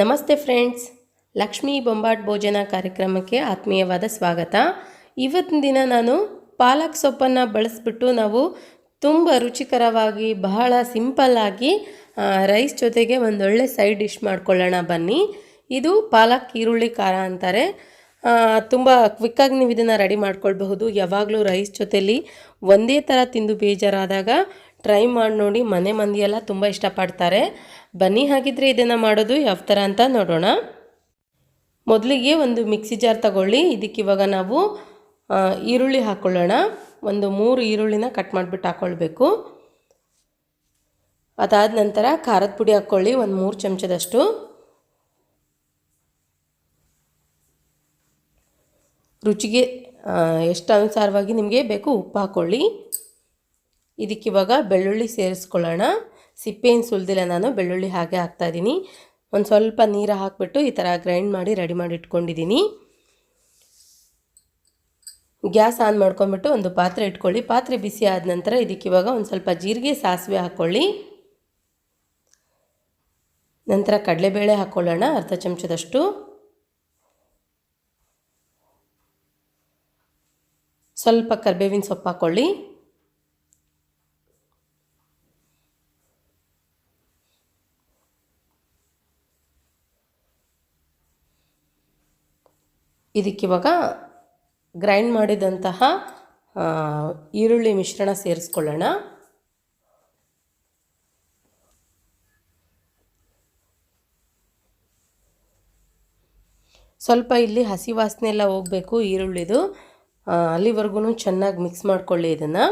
ನಮಸ್ತೆ ಫ್ರೆಂಡ್ಸ್. ಲಕ್ಷ್ಮೀ ಬೊಂಬಾಟ್ ಭೋಜನ ಕಾರ್ಯಕ್ರಮಕ್ಕೆ ಆತ್ಮೀಯವಾದ ಸ್ವಾಗತ. ಇವತ್ತಿನ ದಿನ ನಾನು ಪಾಲಕ್ ಸೊಪ್ಪನ್ನು ಬಳಸಿಬಿಟ್ಟು ನಾವು ತುಂಬ ರುಚಿಕರವಾಗಿ, ಬಹಳ ಸಿಂಪಲ್ಲಾಗಿ ರೈಸ್ ಜೊತೆಗೆ ಒಂದೊಳ್ಳೆ ಸೈಡ್ ಡಿಶ್ ಮಾಡ್ಕೊಳ್ಳೋಣ ಬನ್ನಿ. ಇದು ಪಾಲಕ್ ಈರುಳ್ಳಿ ಖಾರ ಅಂತಾರೆ. ತುಂಬ ಕ್ವಿಕ್ಕಾಗಿ ನೀವು ಇದನ್ನು ರೆಡಿ ಮಾಡ್ಕೊಳ್ಬಹುದು. ಯಾವಾಗಲೂ ರೈಸ್ ಜೊತೆಲಿ ಒಂದೇ ಥರ ತಿಂದು ಬೇಜಾರಾದಾಗ ಟ್ರೈ ಮಾಡಿ ನೋಡಿ. ಮನೆ ಮಂದಿಯೆಲ್ಲ ತುಂಬ ಇಷ್ಟಪಡ್ತಾರೆ. ಬನ್ನಿ, ಹಾಗಿದ್ರೆ ಇದನ್ನು ಮಾಡೋದು ಯಾವ ಥರ ಅಂತ ನೋಡೋಣ. ಮೊದಲಿಗೆ ಒಂದು ಮಿಕ್ಸಿ ಜಾರ್ ತಗೊಳ್ಳಿ. ಇದಕ್ಕೆ ಇವಾಗ ನಾವು ಈರುಳ್ಳಿ ಹಾಕ್ಕೊಳ್ಳೋಣ ಒಂದು ಮೂರು ಈರುಳ್ಳಿನ ಕಟ್ ಮಾಡಿಬಿಟ್ಟು ಹಾಕ್ಕೊಳ್ಬೇಕು ಅದಾದ ನಂತರ ಖಾರದ ಪುಡಿ ಹಾಕ್ಕೊಳ್ಳಿ, ಒಂದು ಮೂರು ಚಮಚದಷ್ಟು. ರುಚಿಗೆ ಎಷ್ಟು ಅನುಸಾರವಾಗಿ ನಿಮಗೆ ಬೇಕು ಉಪ್ಪು ಹಾಕ್ಕೊಳ್ಳಿ ಇದಕ್ಕಿವಾಗ ಬೆಳ್ಳುಳ್ಳಿ ಸೇರಿಸ್ಕೊಳ್ಳೋಣ. ಸಿಪ್ಪೆಯನ್ನು ಸುಲ್ದಿಲ್ಲ, ನಾನು ಬೆಳ್ಳುಳ್ಳಿ ಹಾಗೆ ಹಾಕ್ತಾಯಿದ್ದೀನಿ ಒಂದು ಸ್ವಲ್ಪ ನೀರು ಹಾಕಿಬಿಟ್ಟು ಈ ಥರ ಗ್ರೈಂಡ್ ಮಾಡಿ ರೆಡಿ ಮಾಡಿ ಇಟ್ಕೊಂಡಿದ್ದೀನಿ. ಗ್ಯಾಸ್ ಆನ್ ಮಾಡ್ಕೊಂಬಿಟ್ಟು ಒಂದು ಪಾತ್ರೆ ಇಟ್ಕೊಳ್ಳಿ. ಪಾತ್ರೆ ಬಿಸಿ ಆದ ನಂತರ ಇದಕ್ಕೆ ಇವಾಗ ಒಂದು ಸ್ವಲ್ಪ ಜೀರಿಗೆ ಸಾಸಿವೆ ಹಾಕ್ಕೊಳ್ಳಿ. ನಂತರ ಕಡಲೆಬೇಳೆ ಹಾಕ್ಕೊಳ್ಳೋಣ ಅರ್ಧ ಚಮಚದಷ್ಟು. ಸ್ವಲ್ಪ ಕರ್ಬೇವಿನ ಸೊಪ್ಪು ಹಾಕ್ಕೊಳ್ಳಿ ಇದಕ್ಕಿವಾಗ ಗ್ರೈಂಡ್ ಮಾಡಿದಂತಹ ಈರುಳ್ಳಿ ಮಿಶ್ರಣ ಸೇರಿಸ್ಕೊಳ್ಳೋಣ. ಸ್ವಲ್ಪ ಇಲ್ಲಿ ಹಸಿ ವಾಸನೆ ಎಲ್ಲ ಹೋಗಬೇಕು ಈರುಳ್ಳಿದು. ಅಲ್ಲಿವರೆಗೂ ಚೆನ್ನಾಗಿ ಮಿಕ್ಸ್ ಮಾಡ್ಕೊಳ್ಳಿ ಇದನ್ನು.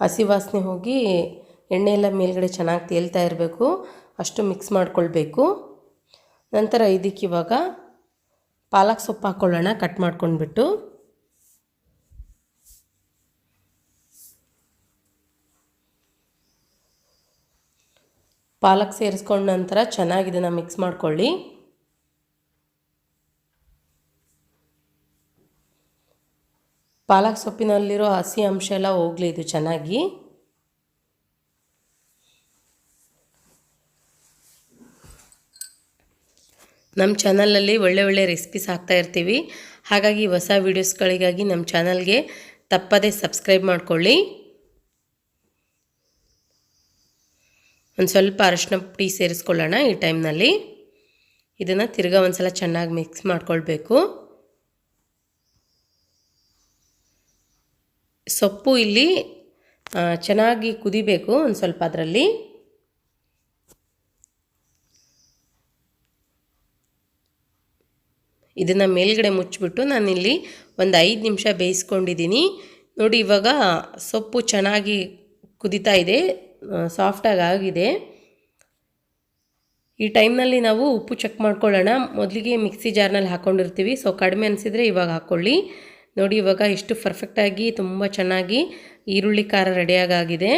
ಹಸಿ ವಾಸನೆ ಹೋಗಿ ಎಣ್ಣೆ ಎಲ್ಲ ಮೇಲ್ಗಡೆ ಚೆನ್ನಾಗಿ ತೇಲ್ತಾ ಇರಬೇಕು. ಅಷ್ಟು ಮಿಕ್ಸ್ ಮಾಡ್ಕೊಳ್ಬೇಕು. ನಂತರ ಇದಕ್ಕೆ ಇವಾಗ ಪಾಲಕ್ ಸೊಪ್ಪು ಹಾಕ್ಕೊಳ್ಳೋಣ ಕಟ್ ಮಾಡ್ಕೊಂಡ್ಬಿಟ್ಟು. ಪಾಲಕ್ ಸೇರಿಸ್ಕೊಂಡ ನಂತರ ಚೆನ್ನಾಗಿ ಇದನ್ನು ಮಿಕ್ಸ್ ಮಾಡ್ಕೊಳ್ಳಿ. ಪಾಲಕ್ ಸೊಪ್ಪಿನಲ್ಲಿರೋ ಹಸಿ ಅಂಶ ಎಲ್ಲ ಹೋಗಲಿ ಇದು ಚೆನ್ನಾಗಿ. ನಮ್ಮ ಚಾನಲಲ್ಲಿ ಒಳ್ಳೆ ಒಳ್ಳೆ ರೆಸಿಪೀಸ್ ಇರ್ತೀವಿ. ಹಾಗಾಗಿ ಹೊಸ ವೀಡಿಯೋಸ್ಗಳಿಗಾಗಿ ನಮ್ಮ ಚಾನಲ್ಗೆ ತಪ್ಪದೇ ಸಬ್ಸ್ಕ್ರೈಬ್ ಮಾಡಿಕೊಳ್ಳಿ. ಒಂದು ಸ್ವಲ್ಪ ಅರಶಿನ ಪುಡಿ ಸೇರಿಸ್ಕೊಳ್ಳೋಣ ಈ ಟೈಮ್ನಲ್ಲಿ. ಇದನ್ನು ತಿರ್ಗಾ ಒಂದು ಸಲ ಚೆನ್ನಾಗಿ ಮಿಕ್ಸ್ ಮಾಡ್ಕೊಳ್ಬೇಕು. ಸೊಪ್ಪು ಇಲ್ಲಿ ಚೆನ್ನಾಗಿ ಕುದಿಬೇಕು ಒಂದು ಸ್ವಲ್ಪ ಅದರಲ್ಲಿ. ಇದನ್ನು ಮೇಲ್ಗಡೆ ಮುಚ್ಚಿಬಿಟ್ಟು ನಾನಿಲ್ಲಿ ಒಂದು ಐದು ನಿಮಿಷ ಬೇಯಿಸ್ಕೊಂಡಿದ್ದೀನಿ. ನೋಡಿ, ಇವಾಗ ಸೊಪ್ಪು ಚೆನ್ನಾಗಿ ಕುದಿತಾ ಇದೆ ಸಾಫ್ಟಾಗಿ ಆಗಿದೆ. ಈ ಟೈಮ್ನಲ್ಲಿ ನಾವು ಉಪ್ಪು ಚೆಕ್ ಮಾಡ್ಕೊಳ್ಳೋಣ. ಮೊದಲಿಗೆ ಮಿಕ್ಸಿ ಜಾರ್ನಲ್ಲಿ ಹಾಕ್ಕೊಂಡಿರ್ತೀವಿ ಸೊ ಕಡಿಮೆ ಅನಿಸಿದರೆ ಇವಾಗ ಹಾಕ್ಕೊಳ್ಳಿ ನೋಡಿ, ಇವಾಗ ಎಷ್ಟು ಪರ್ಫೆಕ್ಟಾಗಿ ತುಂಬ ಚೆನ್ನಾಗಿ ಈರುಳ್ಳಿ ಖಾರ ರೆಡಿಯಾಗಾಗಿದೆ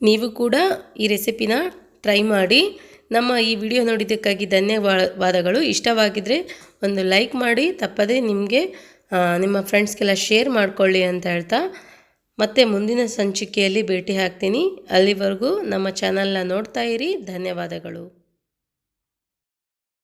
ನೀವು ಕೂಡ ಈ ರೆಸಿಪಿನ ಟ್ರೈ ಮಾಡಿ. ನಮ್ಮ ಈ ವಿಡಿಯೋ ನೋಡಿದ್ದಕ್ಕಾಗಿ ಧನ್ಯವಾದಗಳು ಇಷ್ಟವಾಗಿದ್ದರೆ ಒಂದು ಲೈಕ್ ಮಾಡಿ, ತಪ್ಪದೇ ನಿಮಗೆ ನಿಮ್ಮ ಫ್ರೆಂಡ್ಸ್ಗೆಲ್ಲ ಶೇರ್ ಮಾಡಿಕೊಳ್ಳಿ ಅಂತ ಹೇಳ್ತಾ. ಮತ್ತೆ ಮುಂದಿನ ಸಂಚಿಕೆಯಲ್ಲಿ ಭೇಟಿ ಹಾಕ್ತೀನಿ ಅಲ್ಲಿವರೆಗೂ ನಮ್ಮ ಚಾನಲ್ನ ನೋಡ್ತಾ ಇರಿ. ಧನ್ಯವಾದಗಳು.